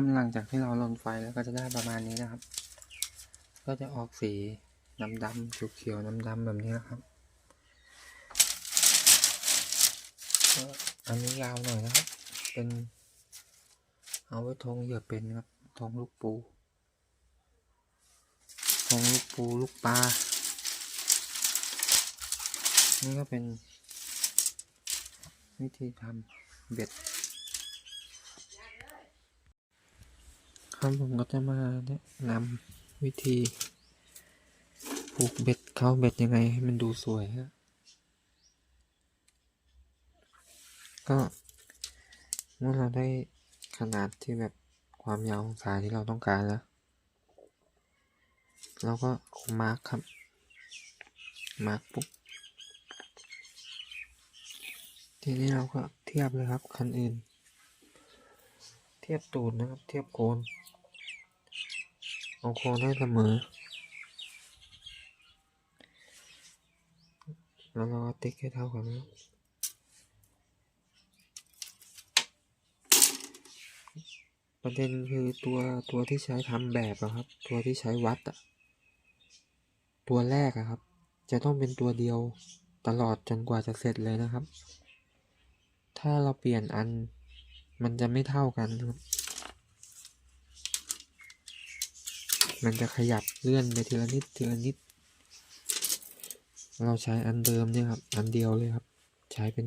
ครับหลังจากที่เราลนไฟแล้วก็จะได้ประมาณนี้นะครับ ก็จะออกสีดำดำๆเขียวๆดำดำแบบนี้นะครับอันนี้ยาวหน่อยนะครับ เป็น เอาไว้ทงเหยื่อเป็นครับทงลูกปูทงลูกปูลูกปลา นี่ก็เป็นวิธีทำเบ็ด ครับผมก็จะมาแนะนำวิธีผูกเบ็ดเข้าเบ็ดยังไงให้มันดูสวยฮะก็เมื่อเราได้ขนาดที่แบบความยาวของสายที่เราต้องการแล้วเราก็มาร์คครับมาร์คปุ๊บทีนี้เราก็เทียบเลยครับคันอื่น เทียบตูดนะครับ เทียบโคน เอาคนให้เสมอ แล้วเราติ๊กให้เท่ากันนะประเด็นคือตัวตัวที่ใช้ทำแบบอะครับ ตัวที่ใช้วัดอะตัวแรกอะครับ จะต้องเป็นตัวเดียวตลอดจนกว่าจะเสร็จเลยนะครับ ถ้าเราเปลี่ยนอันมันจะไม่เท่ากันครับ มันจะขยับเลื่อนไปทีละนิดทีละนิด เราใช้อันเดิมเนี่ยครับ อันเดียวเลยครับ ใช้เป็น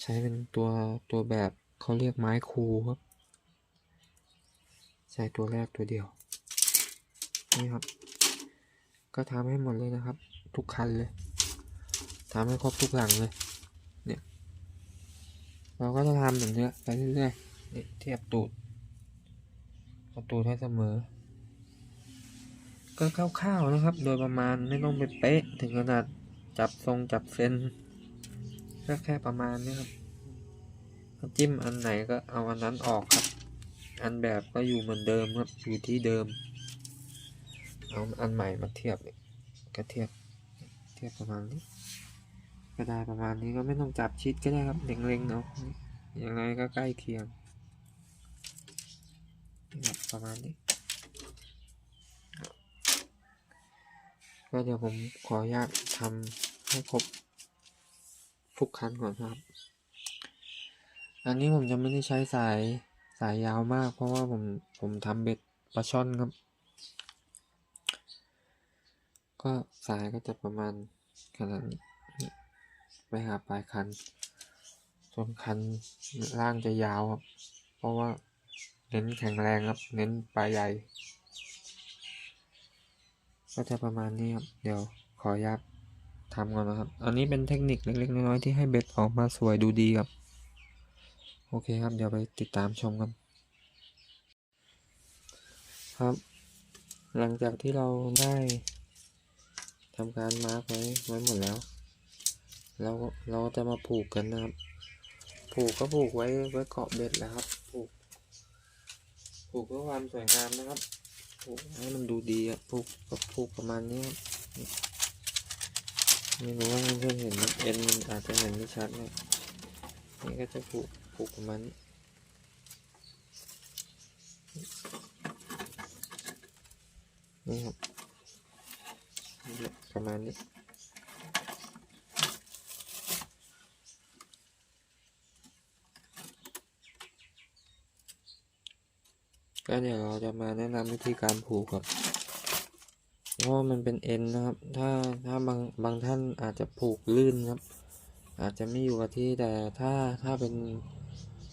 ใช้เป็นตัวตัวแบบเขาเรียกไม้คูครับ ใช้ตัวแรกตัวเดียว นี่ครับ ก็ทำให้หมดเลยนะครับ ทุกคันเลยทำให้ครบทุกหลังเลย เนี่ย เราก็จะทำแบบนี้ไปเรื่อยๆนี่เทียบตูดเอาตูดให้เสมอ ก็คร่าวๆนะครับ โดยประมาณไม่ต้องไปเป๊ะ ถึงขนาดจับทรงจับเส้นแค่แค่ประมาณนี้ครับจิ้มอันไหนก็เอาอันนั้นออกครับ อันแบบก็อยู่เหมือนเดิมครับอยู่ที่เดิม เอาอันใหม่มาเทียบเนี่ยก็เทียบเทียบประมาณนี้ก็ได้ประมาณนี้ก็ไม่ต้องจับชิดก็ได้ครับเล็งๆเอายังไงก็ใกล้เคียงประมาณนี้ ก็เดี๋ยวผมขออนุญาตทำให้ครบทุกคันก่อนครับ อันนี้ผมจะไม่ได้ใช้สายสายยาวมาก เพราะว่าผมผมทำเบ็ดปลาช่อนครับ ก็สายก็จะประมาณขนาดนี้ไปหาปลายคัน ส่วนคันล่างจะยาวครับ เพราะว่าเน้นแข็งแรงครับ เน้นปลายใหญ่ ก็จะประมาณนี้ครับเดี๋ยวขออนุญาตทำก่อนนะครับ อันนี้เป็นเทคนิคเล็กๆน้อยๆที่ให้เบ็ดออกมาสวยดูดีครับ โอเคครับ เดี๋ยวไปติดตามชมกัน ครับ หลังจากที่เราได้ทำการมาร์กไว้ไว้หมดแล้วเราเราจะมาผูกกันนะครับ ผูกก็ผูกไว้ไว้เกาะเบ็ดแล้วครับ ผูก ผูกเพื่อความสวยงามนะครับ ผูกให้มันดูดีอะผูกกับผูกประมาณนี้ไม่รู้ว่าเพื่อนเห็นเอ็นมันอาจจะเห็นไม่ชัดนะนี่ก็จะผูกผูกประมาณนี้นี่ครับประมาณนี้ ก็เดี๋ยวเราจะมาแนะนำวิธีการผูกครับเพราะมันเป็นเอ็นนะครับ ถ้าถ้าบางบางท่านอาจจะผูกลื่นครับ อาจจะไม่อยู่กับที่แต่ถ้าถ้าเป็น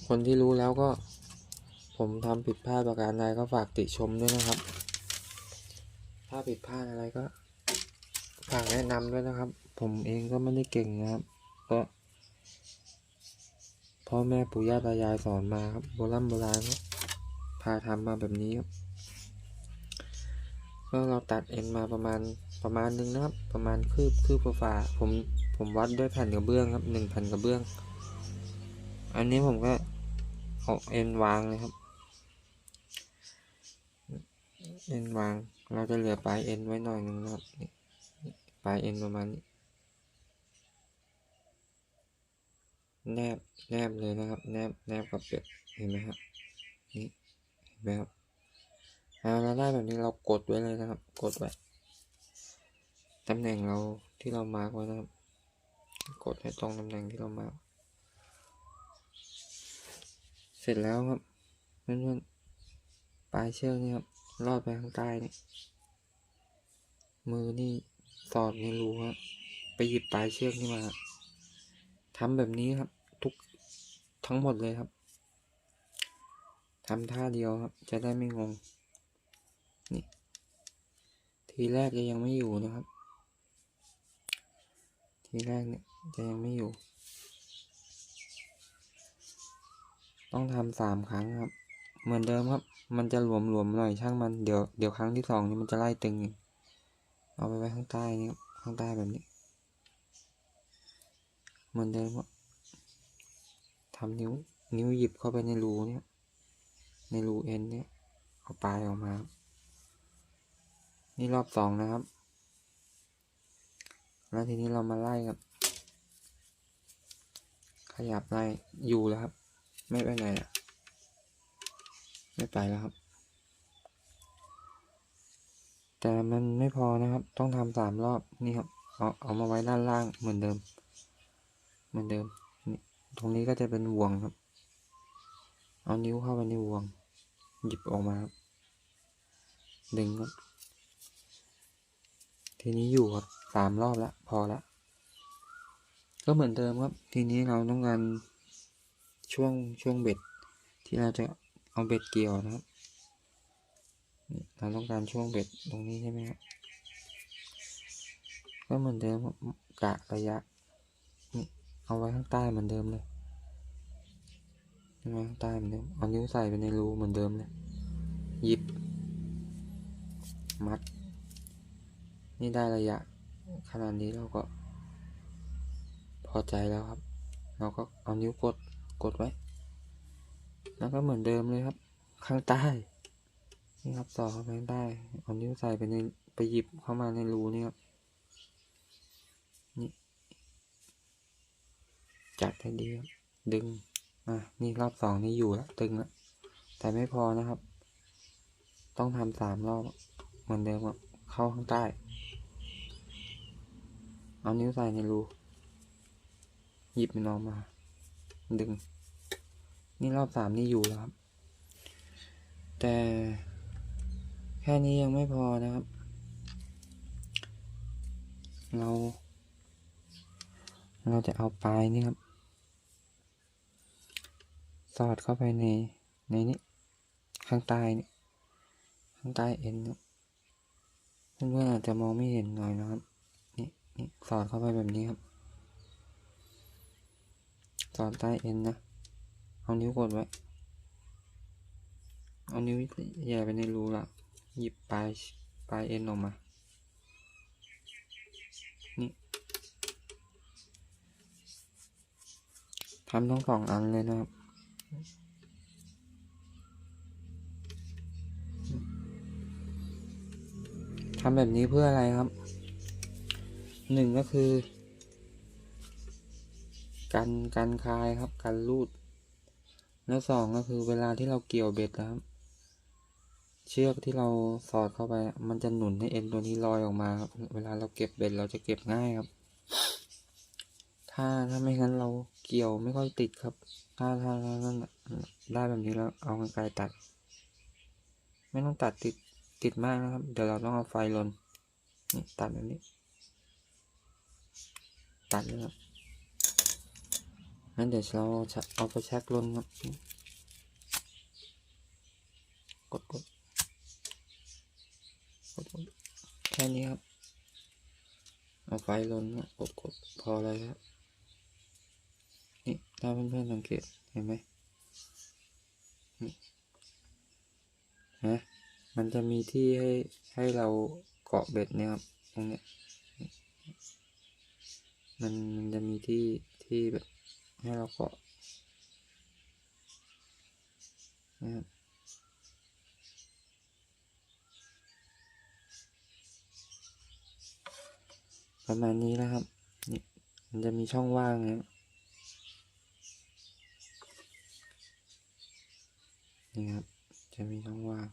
คนที่รู้แล้วก็ ผมทำผิดพลาดประการใดก็ฝากติชมด้วยนะครับ ถ้าผิดพลาดอะไรก็ฝากแนะนำด้วยนะครับ ผมเองก็ไม่ได้เก่งนะครับก็พ่อแม่ปู่ย่าตายายสอนมาครับโบราณโบราณครับ พาทำมาแบบนี้ครับก็เราตัดเอ็นมาประมาณประมาณนึงนะครับ ประมาณคืบคืบฝ่าผมผมวัดด้วยแผ่นกระเบื้องครับหนึ่งแผ่นกระเบื้อง อันนี้ผมก็เอาเอ็นวางเลยครับ เอ็นวางเราจะเหลือปลายเอ็นไว้หน่อยหนึงนะครับปลายเอ็นประมาณนี้แนบแนบเลยนะครับ แนบแนบกับเป็ดเห็นไหมครับ ไหมครับเอาเราได้แบบนี้เรากดไว้เลยนะครับ กดไว้ตำแหน่งเราที่เรามาร์กไว้นะครับ กดให้ตรงตำแหน่งที่เรามาร์กเสร็จแล้วครับเพื่อนๆปลายเชือกนี่ครับลอดไปข้างใต้นี่มือนี่สอดในรูครับไปหยิบปลายเชือกนี่มาทำแบบนี้ครับ ทุกทั้งหมดเลยครับ ทำท่าเดียวครับ จะได้ไม่งง นี่ ทีแรกจะยังไม่อยู่นะครับ ทีแรกเนี่ยจะยังไม่อยู่ ต้องทำสามครั้งครับ เหมือนเดิมครับ มันจะหลวมๆหน่อยช่างมัน เดี๋ยวเดี๋ยวครั้งที่สองนี่มันจะไล่ตึง เอาไปไว้ข้างใต้นี่ครับ ข้างใต้แบบนี้ เหมือนเดิมครับทำนิ้ว นิ้วหยิบเข้าไปในรูเนี่ย ในรูเอ็นเนี่ยเอาปลายออกมา นี่รอบสองนะครับ แล้วทีนี้เรามาไล่ครับ ขยับไล่อยู่แล้วครับ ไม่ไปไหนอะไม่ไปแล้วครับ แต่มันไม่พอนะครับ ต้องทำสามรอบนี่ครับ เอาเอามาไว้ด้านล่างเหมือนเดิม เหมือนเดิม ตรงนี้ก็จะเป็นห่วงครับ เอานิ้วเข้าไปในห่วง หยิบออกมาครับดึงทีนี้อยู่ครับสามรอบละพอละ ก็เหมือนเดิมครับ ทีนี้เราต้องการช่วงช่วงเบ็ด ที่เราจะเอาเบ็ดเกี่ยวนะครับเราต้องการช่วงเบ็ดตรงนี้ใช่ไหมครับก็เหมือนเดิมกะระยะนี่เอาไว้ข้างใต้เหมือนเดิมเลย เอาไว้ข้างใต้เหมือนเดิมเอานิ้วใส่ไปในรูเหมือนเดิมเลยหยิบ มัด นี่ได้ระยะ ขนาดนี้เราก็ พอใจแล้วครับ เราก็เอานิ้วกดกดไว้ แล้วก็เหมือนเดิมเลยครับ ข้างใต้นี่ครับสอดเข้าไปข้างใต้เอานิ้วใส่ไปในไปหยิบเข้ามาในรูนี่ครับนี่จัดให้ดีครับดึง อะนี่รอบสองนี่อยู่ล้วตึงล้วแต่ไม่พอนะครับ ต้องทำสามรอบเหมือนเดิมเข้าข้างใต้ เอานิ้วใส่ในรูหยิบมันออกมา ดึง นี่รอบสามนี่อยู่แล้วครับ แต่แค่นี้ยังไม่พอนะครับ เรา เราจะเอาปลายนี่ครับ สอดเข้าไปในในนี้ข้างใต้นี่ข้างใต้เอ็นเนี่ยเพื่อนๆอาจจะมองไม่เห็นหน่อยนะครับนี่นี่สอดเข้าไปแบบนี้ครับ สอดใต้เอ็นนะเอานิ้วกดไว้เอานิ้วแย่ไปในรูละหยิบปลายปลายเอ็นออกมา นี่ทำทั้งสองอันเลยนะครับ ทำแบบนี้เพื่ออะไรครับ หนึ่งก็คือ กันกันคายครับ กันรูด แล้วสองก็คือเวลาที่เราเกี่ยวเบ็ดนะครับ เชือกที่เราสอดเข้าไป มันจะหนุนให้เอ็นตัวนี้ลอยออกมาครับ เวลาเราเก็บเบ็ดเราจะเก็บง่ายครับ ถ้าถ้าไม่งั้นเรา เกี่ยวไม่ค่อยติดครับ ถ้าถ้าถ้านั่นได้แบบนี้แล้วเอากรรไกรตัด ไม่ต้องตัดติดติดมากนะครับ เดี๋ยวเราต้องเอาไฟลนนี่ตัดแบบนี้ ตัดเลยครับงั้นเดี๋ยวเราจะเอาไปแช็กลนครับกดกดกดกดแค่นี้ครับ เอาไฟลนนะกดกดพอเลยครับ นี่ถ้าเพื่อนๆสังเกตเห็นไหมนี่นะมันจะมีที่ให้ให้เราเกาะเบ็ดเนี่ยครับตรงเนี้ยมันมันจะมีที่ที่แบบให้เราเกาะนะครับประมาณนี้นะครับ นี่มันจะมีช่องว่างนะครับ นี่ครับ จะมีช่องว่าง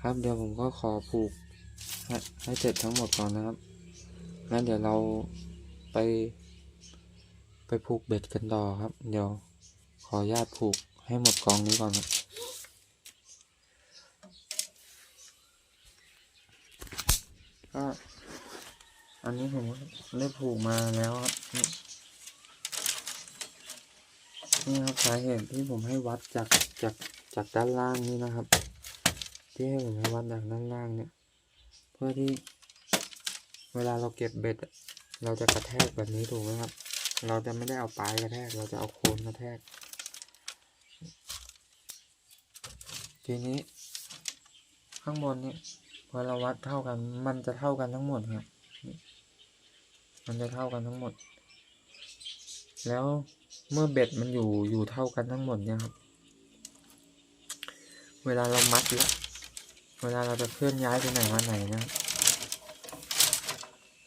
ครับเดี๋ยวผมก็ขอผูกให้ใหเสร็จทั้งหมดก่อนนะครับ งั้นเดี๋ยวเราไป ไปผูกเบ็ดกันต่อครับ เดี๋ยวขออนุญาตผูกให้หมดกองนี้ก่อนครับก็อันนี้ผมได้ผูกมาแล้วครับ นี่ครับสาเหตุที่ผมให้วัดจากจากจากด้านล่างนี่นะครับ ที่ให้ผมให้วัดจากด้านล่างเนี่ย เพื่อที่ เวลาเราเก็บเบ็ด เราจะกระแทกแบบนี้ถูกไหมครับ เราจะไม่ได้เอาปลายกระแทก เราจะเอาโคนกระแทก ทีนี้ ข้างบนเนี่ยพอเราวัดเท่ากัน มันจะเท่ากันทั้งหมดครับ มันจะเท่ากันทั้งหมด แล้ว เมื่อเบ็ดมันอยู่อยู่เท่ากันทั้งหมดเนี่ยครับ เวลาเรามัดแล้ว เวลาเราจะเคลื่อนย้ายไปไหนมาไหนนะ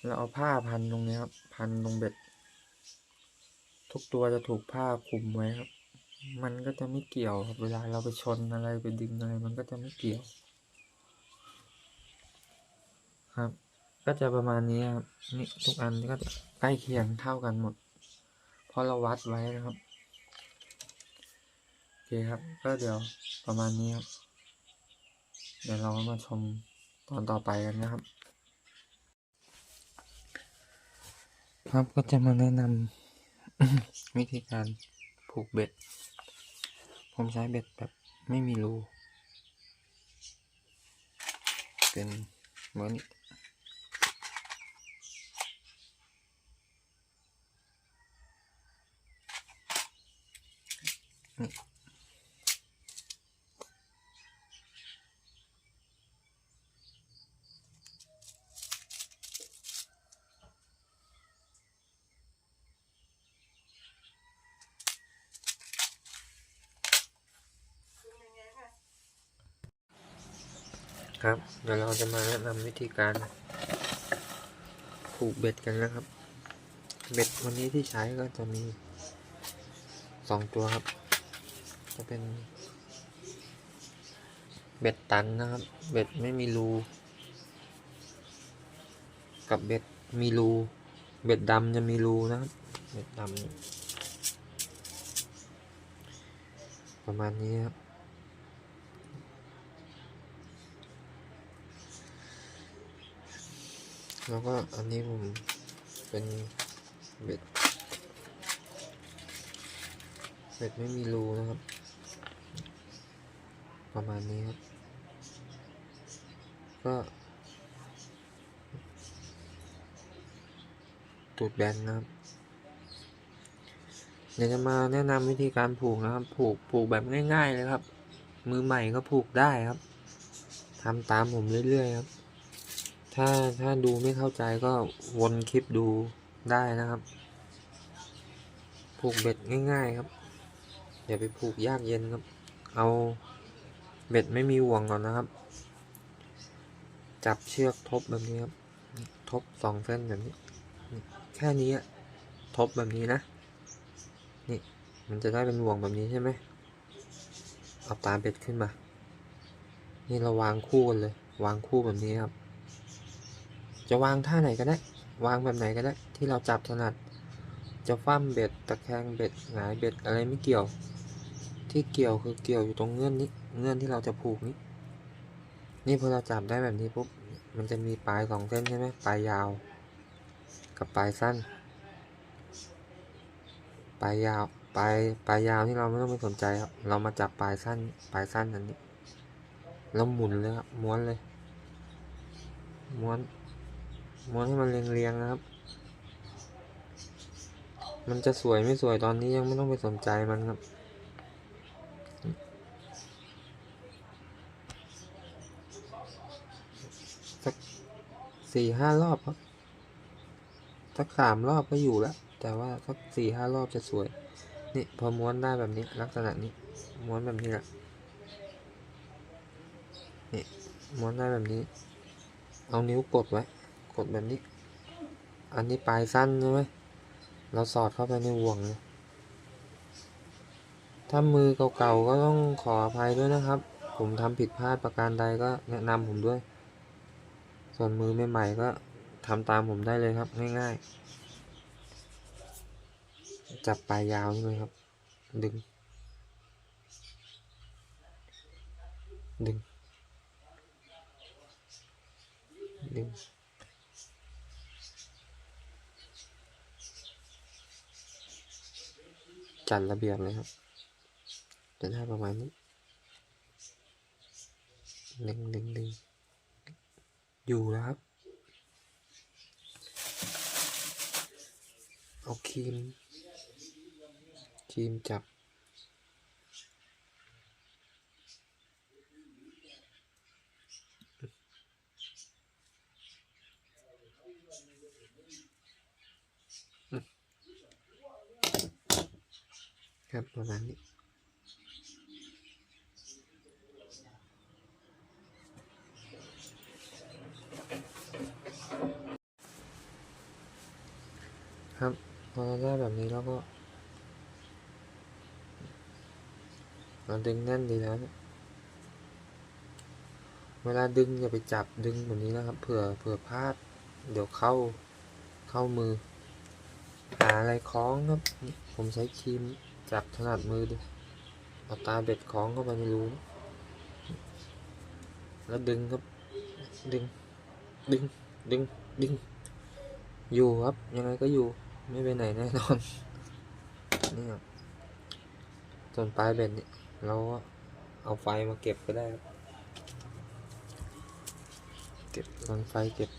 เราเอาผ้าพันตรงนี้ครับ พันตรงเบ็ด ทุกตัวจะถูกผ้าคลุมไว้ครับ มันก็จะไม่เกี่ยวครับเวลาเราไปชนอะไรไปดึงอะไร มันก็จะไม่เกี่ยว ครับ ก็จะประมาณนี้ครับนี่ทุกอันก็จะใกล้เคียงเท่ากันหมด ราะเราวัดไว้นะครับ โอเคครับ ก็เดี๋ยวประมาณนี้ครับ เดี๋ยวเรามาชมตอนต่อไปกันนะครับ ครับก็จะมาแนะนำวิธีการผูกเบ็ด ผมใช้เบ็ดแบบไม่มีรู เป็นเหมือน ครับเดี๋ยวเราจะมาแนะนำวิธีการผูกเบ็ดกันนะครับ เบ็ดวันนี้ที่ใช้ก็จะมีสองตัวครับ จะเป็น เบ็ดตันนะครับ เบ็ดไม่มีรู กับเบ็ดมีรู เบ็ดดำจะมีรูนะครับ เบ็ดดำประมาณนี้ครับแล้วก็อันนี้ผมเป็นเบ็ด เบ็ดไม่มีรูนะครับ ประมาณนี้ครับ ก็ ตูดแบนนะครับเดี๋ยวจะมาแนะนำวิธีการผูกนะครับ ผูกผูกแบบง่าย ๆ เลยครับ มือใหม่ก็ผูกได้ครับทำตามผมเรื่อยๆครับ ถ้าถ้าดูไม่เข้าใจก็วนคลิปดูได้นะครับ ผูกเบ็ดง่าย ๆ ครับ อย่าไปผูกยากเย็นครับ เอา เบ็ดไม่มีห่วงก่อนนะครับ จับเชือกทบแบบนี้ครับ ทบสองเส้นแบบนี้ แค่นี้อะทบแบบนี้นะ นี่มันจะได้เป็นห่วงแบบนี้ใช่ไหมเอาตาเบ็ดขึ้นมา นี่เราวางคู่กันเลย วางคู่แบบนี้ครับ จะวางท่าไหนก็ได้ วางแบบไหนก็ได้ ที่เราจับถนัด จะคว่ำเบ็ด ตะแคงเบ็ด หงายเบ็ด อะไรไม่เกี่ยว ที่เกี่ยวคือเกี่ยวอยู่ตรงเงื่อนนี้ เงื่อนที่เราจะผูกนี้ นี่พอเราจับได้แบบนี้ปุ๊บ มันจะมีปลายสองเส้นใช่ไหมปลายยาว กับปลายสั้น ปลายยาว ปลาย ปลายยาวที่เราไม่ต้องไปสนใจครับ เรามาจับปลายสั้น ปลายสั้นอันนี้ แล้วหมุนเลยครับ ม้วนเลย ม้วน ม้วนให้มันเรียงๆนะครับ มันจะสวยไม่สวยตอนนี้ยังไม่ต้องไปสนใจมันครับ สี่ห้ารอบครับสักสามรอบก็อยู่แล้วแต่ว่าสักสี่ห้ารอบจะสวย นี่พอม้วนได้แบบนี้ลักษณะนี้ ม้วนแบบนี้แหละนี่ม้วนได้แบบนี้ เอานิ้วกดไว้ กดแบบนี้ อันนี้ปลายสั้นใช่ไหมเราสอดเข้าไปในห่วงเลยถ้ามือเก่าๆก็ต้องขออภัยด้วยนะครับ ผมทำผิดพลาดประการใดก็แนะนำผมด้วย ส่วนมือใหม่ๆก็ทำตามผมได้เลยครับ ง่ายๆ จับปลายยาวเลยครับ ดึง ดึง ดึง จัดระเบียบเลยครับ จะได้ประมาณนี้ ดึงดึงดึง อยู่แล้วครับ เอาครีมครีมจับ ครับประมาณนี้ ครับ พอเราได้แบบนี้แล้วก็เราดึงแน่นดีแล้วเนี่ยเวลาดึงอย่าไปจับดึงแบบนี้นะครับเผื่อเผื่อพลาด เดี๋ยวเข้าเข้ามือ หาอะไรคล้องครับ ผมใช้ครีมจับถนัดมือดิเอาตาเบ็ดคล้องเข้าไปในรูนแล้วดึงครับ ดึง ดึง ดึง ดึง อยู่ครับ ยังไงก็อยู่ ไม่ไปไหนแน่นอน นี่ครับส่วนปลายเบ็ดนี่เราก็เอาไฟมาเก็บก็ได้ครับ เก็บลอนไฟเก็บ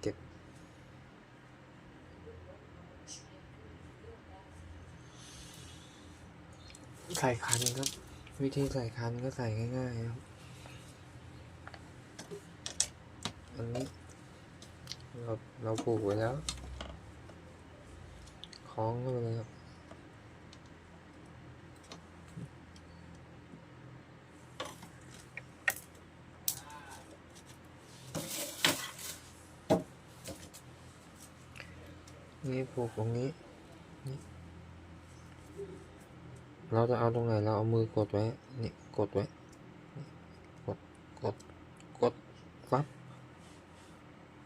เก็บ ใส่คันครับ วิธีใส่คันก็ใส่ง่ายๆครับ อันนี้ เราเราปลูกไว้แล้ว คล้องเข้าไปเลยครับ นี่ผูกตรงนี้นี่เราจะเอาตรงไหน เราเอามือกดไว้ นี่กดไว้ กด กด กดฟับ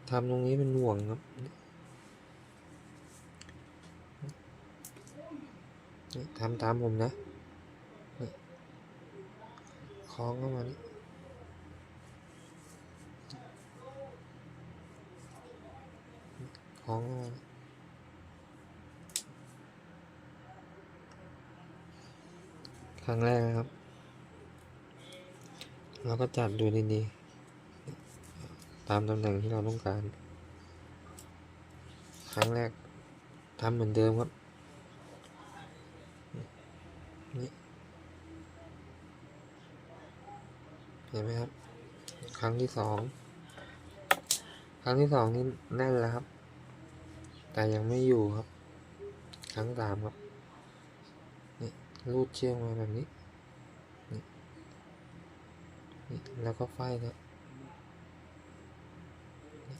ทำตรงนี้เป็นห่วงครับนี่นทำตามผมนะนี่คล้องเข้ามานี่คล้องเข้ามานี่ ครั้งแรกนะครับ เราก็จัดดูดีๆ ตามตำแหน่งที่เราต้องการ ครั้งแรกทำเหมือนเดิมครับนี่เห็นไหมครับ ครั้งที่สอง ครั้งที่สองนี่แน่นแล้วครับ แต่ยังไม่อยู่ครับ ครั้งสามครับ รูดเชือกมาแบบนี้นี่นี่แล้วก็ไฟเนี่ยนี่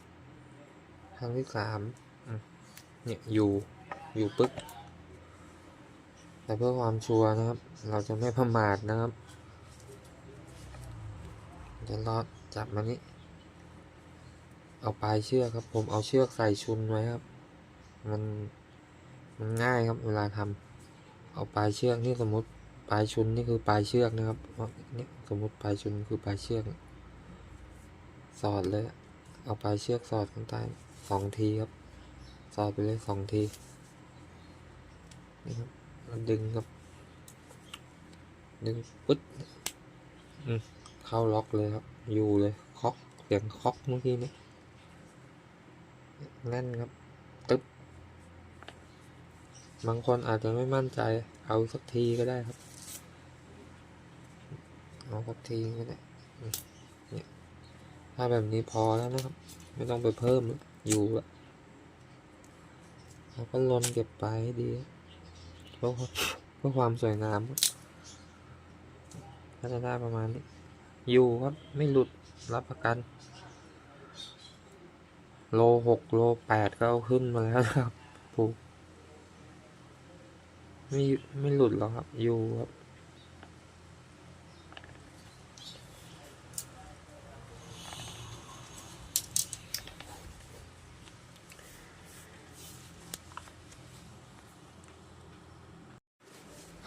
ครั้งที่สามเนี่ยอยู่อยู่ปึ๊ก แต่เพื่อความชัวร์นะครับ เราจะไม่ประมาทนะครับเดี๋ยวรอจับมานี้ เอาปลายเชือกครับ ผมเอาเชือกใส่ชุนไว้ครับ มัน มันง่ายครับเวลาทำ เอาปลายเชือกนี่สมมติปลายชุนนี่คือปลายเชือกนะครับนี่สมมติปลายชุนคือปลายเชือก สอดเลย เอาปลายเชือกสอดข้างใต้สองทีครับ สอดไปเลยสองทีนี่ครับแล้วดึงครับ ดึงปึ๊ดอืมเข้าล็อกเลยครับ อยู่เลย เคาะเสียงเคาะเมื่อกี้นี้แน่นครับ บางคนอาจจะไม่มั่นใจ เอาสักทีก็ได้ครับ เอาสักทีก็ได้เนี่ยถ้าแบบนี้พอแล้วนะครับ ไม่ต้องไปเพิ่มอยู่ละแล้วก็ลนเก็บไปให้ดีเพื่อเพื่อความสวยงามครับก็จะได้ประมาณนี้ อยู่ครับไม่หลุดรับประกัน โลหกโลแปดก็เอาขึ้นมาแล้วครับผูก ไม่ไม่หลุดหรอกครับ อยู่ครับ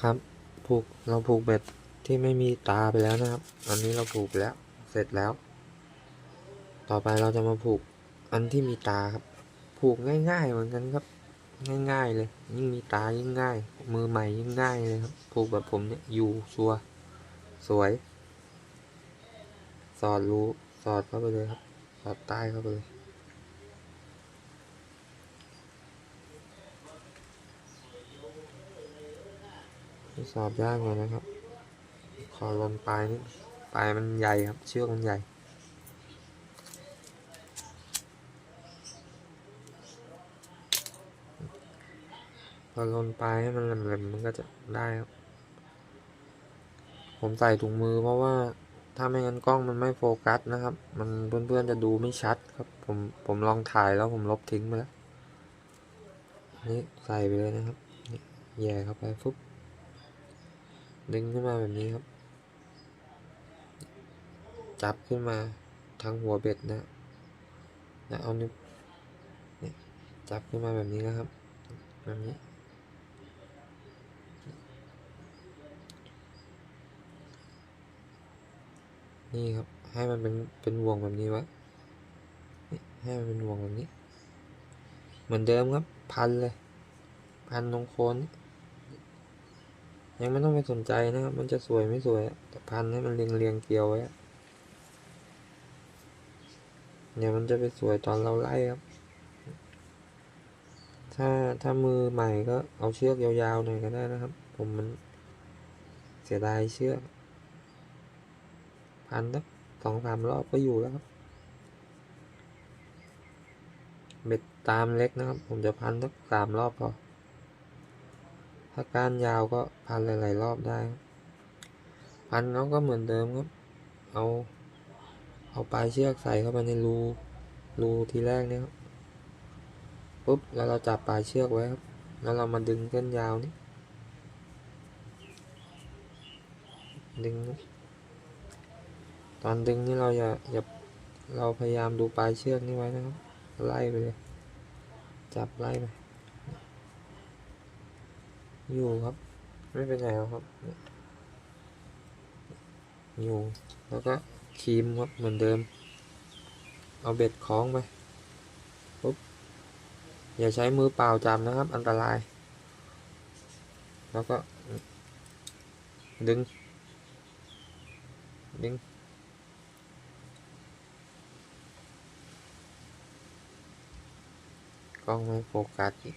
ครับ ผูก เราผูกเบ็ดที่ไม่มีตาไปแล้วนะครับ อันนี้เราผูกไปแล้ว เสร็จแล้ว ต่อไปเราจะมาผูกอันที่มีตาครับ ผูกง่าย ๆ เหมือนกันครับ ง่ายๆเลยยิ่งมีตายิ่งง่าย มือใหม่ยิ่งง่ายเลยครับผูกแบบผมเนี่ยอยู่ชัวสวย สอดรูสอดเข้าไปเลยครับ สอดใต้เข้าไปเลยสอบยากเลยนะครับ ขอลนปลายนิดปลายมันใหญ่ครับ เชือกมันใหญ่ อลนปลายให้มันแหลมๆมันก็จะได้ครับผมใส่ถุงมือเพราะว่าถ้าไม่งั้นกล้องมันไม่โฟกัสนะครับ มันเพื่อนๆจะดูไม่ชัดครับ ผมผมลองถ่ายแล้วผมลบทิ้งไปแล้วนี่ใส่ไปเลยนะครับแย่เข้าไปฟุ๊บดึงขึ้นมาแบบนี้ครับ จับขึ้นมาทางหัวเบ็ดนะแล้วเอานิ้วเนี่จับขึ้นมาแบบนี้นะครับแบบนี้ นี่ครับ ให้มันเป็นเป็นวงแบบนี้ไว้ให้มันเป็นวงแบบนี้ เหมือนเดิมครับ พันเลย พันตรงโคนนี่ยังไม่ต้องไปสนใจนะครับ มันจะสวยไม่สวยแต่พันให้มันเรียงเรียงเกลียวไว้เดี๋ยวมันจะไปสวยตอนเราไล่ครับ ถ้าถ้ามือใหม่ก็เอาเชือกยาวๆหน่อยก็ได้นะครับ ผมมันเสียดายเชือก พันสักสองสามรอบก็อยู่แล้วครับ เบ็ดตามเล็กนะครับ ผมจะพันสักสามรอบพอ ถ้ากานยาวก็พันหลาย ๆ รอบได้ พันเขาก็เหมือนเดิมครับ เอา เอาปลายเชือกใส่เข้าไปในรู รูทีแรกเนี่ยครับปุ๊บ แล้วเราจับปลายเชือกไว้ครับ แล้วเรามาดึงเส้นยาวนี้ ดึงนะ ตอนดึงนี่เราอย่าอย่าเราพยายามดูปลายเชือกนี่ไว้นะครับ ไล่ไปเลย จับไล่ไป อยู่ครับ ไม่เป็นไรครับ อยู่ แล้วก็คีมครับเหมือนเดิม เอาเบ็ดคล้องไปปุ๊บ อย่าใช้มือเปล่าจับนะครับ อันตราย แล้วก็ ดึง ดึง ล้องไม่โฟกัสอีก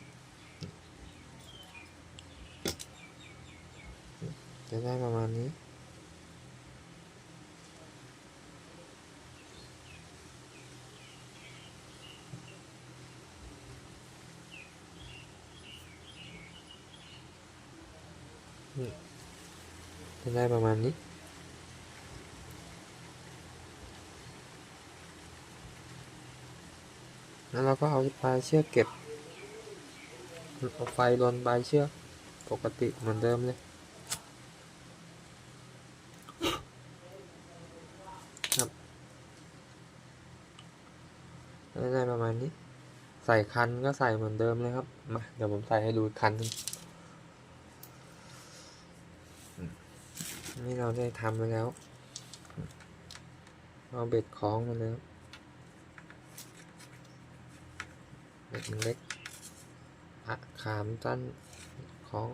จะได้ประมาณนี้จะได้ประมาณนี้ แล้วเราก็เอาปลายเชือกเก็บเอาไฟลนปลายเชือกปกติเหมือนเดิมเลยครับได้ประมาณนี้ ใส่คันก็ใส่เหมือนเดิมเลยครับ มาเดี๋ยวผมใส่ให้ดูคันหนึงนี่เราได้ทำไปแล้ว เอาเบ็ดคล้องมาแล้ว ดมันเล็กอะขามสั้นคล้อง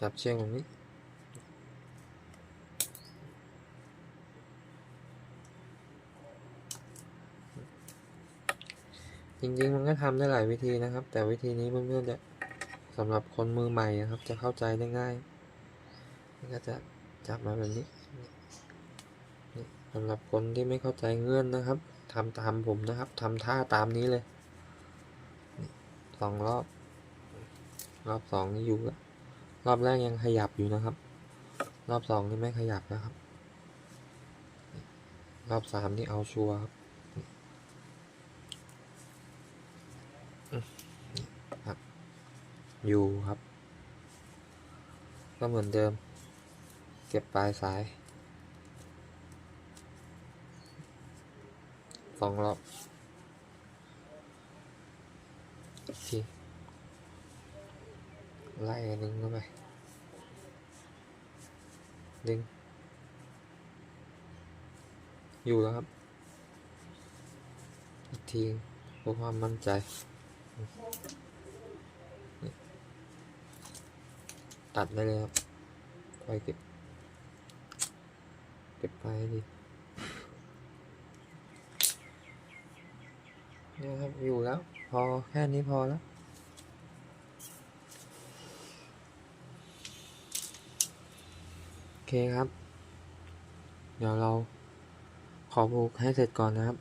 จับเชือกตรงนี้จริงๆ มันก็ทำได้หลายวิธีนะครับ แต่วิธีนี้เพื่อนๆจะสำหรับคนมือใหม่นะครับ จะเข้าใจได้ง่ายก็จะจับมาแบบนี้ สำหรับคนที่ไม่เข้าใจเงื่อนนะครับทำตามผมนะครับทำท่าตามนี้เลยสองรอบ รอบสองนี่อยู่ล้วรอบแรกยังขยับอยู่นะครับ รอบสองนี่ไม่ขยับนะครับ รอบสามนี่เอาชัวร์ครับอืมนี่ครับอยู่ครับ ก็เหมือนเดิม เก็บปลายสาย สองรอบโอเคไล่ดึงเข้าไปดึง อยู่แล้วครับ อีกทีเพื่อความมั่นใจตัดได้เลยครับค่อยเก็บ เก็บไปดี นี่ยครับอยู่แล้ว พอแค่นี้พอแล้วโอเคครับ เดี๋ยวเราขอผูกให้เสร็จก่อนนะครับ